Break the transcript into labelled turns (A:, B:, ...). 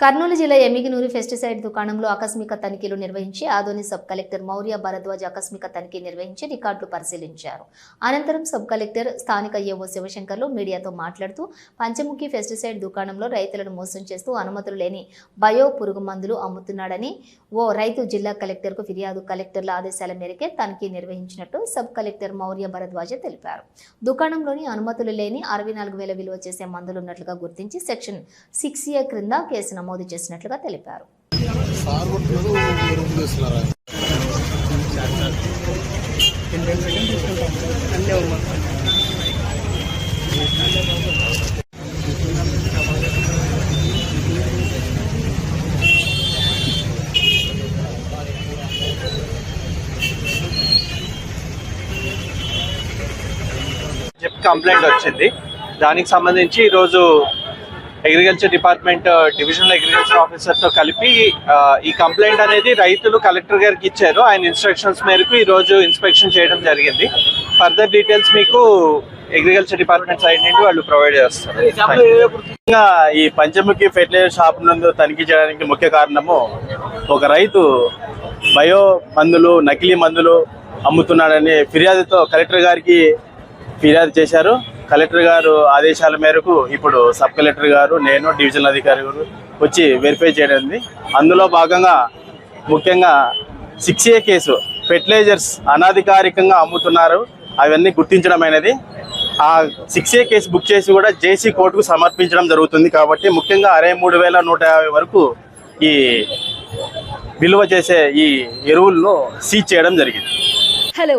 A: కర్నూలు జిల్లా ఎమ్మిగినూరు పెస్టిసైడ్ దుకాణంలో ఆకస్మిక తనిఖీలు నిర్వహించి ఆదోని సబ్ కలెక్టర్ మౌర్య భరద్వాజ్ ఆకస్మిక తనిఖీ నిర్వహించి రికార్డులు పరిశీలించారు. అనంతరం సబ్ కలెక్టర్ స్థానిక ఏవో శివశంకర్లు మీడియాతో మాట్లాడుతూ పంచముఖి పెస్టిసైడ్ దుకాణంలో రైతులను మోసం చేస్తూ అనుమతులు లేని బయో పురుగు మందులు అమ్ముతున్నాడని ఓ రైతు జిల్లా కలెక్టర్కు ఫిర్యాదు కలెక్టర్ల ఆదేశాల మేరకే తనిఖీ నిర్వహించినట్టు సబ్ కలెక్టర్ మౌర్య భరద్వాజ తెలిపారు. దుకాణంలోని అనుమతులు లేని అరవై నాలుగు వేల విలువ చేసే మందులు ఉన్నట్లుగా గుర్తించి సెక్షన్ సిక్స్ ఏ క్రింద కేసు నమోదు చేసినట్లుగా తెలిపారు.
B: కంప్లైంట్ వచ్చింది. దానికి సంబంధించి ఈరోజు అగ్రికల్చర్ డిపార్ట్మెంట్ డివిజనల్ అగ్రికల్చర్ ఆఫీసర్తో కలిపి ఆ, ఈ కంప్లైంట్ అనేది రైతులు కలెక్టర్ గారికి ఇచ్చారు. ఆయన ఇన్స్ట్రక్షన్స్ మేరకు ఈరోజు ఇన్స్పెక్షన్ చేయడం జరిగింది. ఫర్దర్ డీటెయిల్స్ మీకు అగ్రికల్చర్ డిపార్ట్మెంట్ సైడ్ నుండి వాళ్ళు ప్రొవైడ్ చేస్తారు.
C: ఈ పంచముఖి ఫెర్టిలైజర్ షాప్ నందు తనిఖీ చేయడానికి ముఖ్య కారణము ఒక రైతు బయో మందులు నకిలీ మందులు అమ్ముతున్నాడని ఫిర్యాదుతో కలెక్టర్ గారికి ఫిర్యాదు చేశారు. కలెక్టర్ గారు ఆదేశాల మేరకు ఇప్పుడు సబ్ కలెక్టర్ గారు నేను డివిజనల్ అధికారి గారు వచ్చి వెరిఫై చేయడం అందులో భాగంగా ముఖ్యంగా సిక్స్ ఏ కేసు ఫెర్టిలైజర్స్ అనాధికారికంగా అమ్ముతున్నారు. అవన్నీ గుర్తించడం అనేది ఆ సిక్స్ ఏ కేసు బుక్ చేసి కూడా జేసీ కోర్టుకు సమర్పించడం జరుగుతుంది కాబట్టి ముఖ్యంగా అరవై మూడు వేల నూట యాభై వరకు ఈ విలువ చేసే ఈ ఎరువులను సీజ్ చేయడం జరిగింది.
D: హలో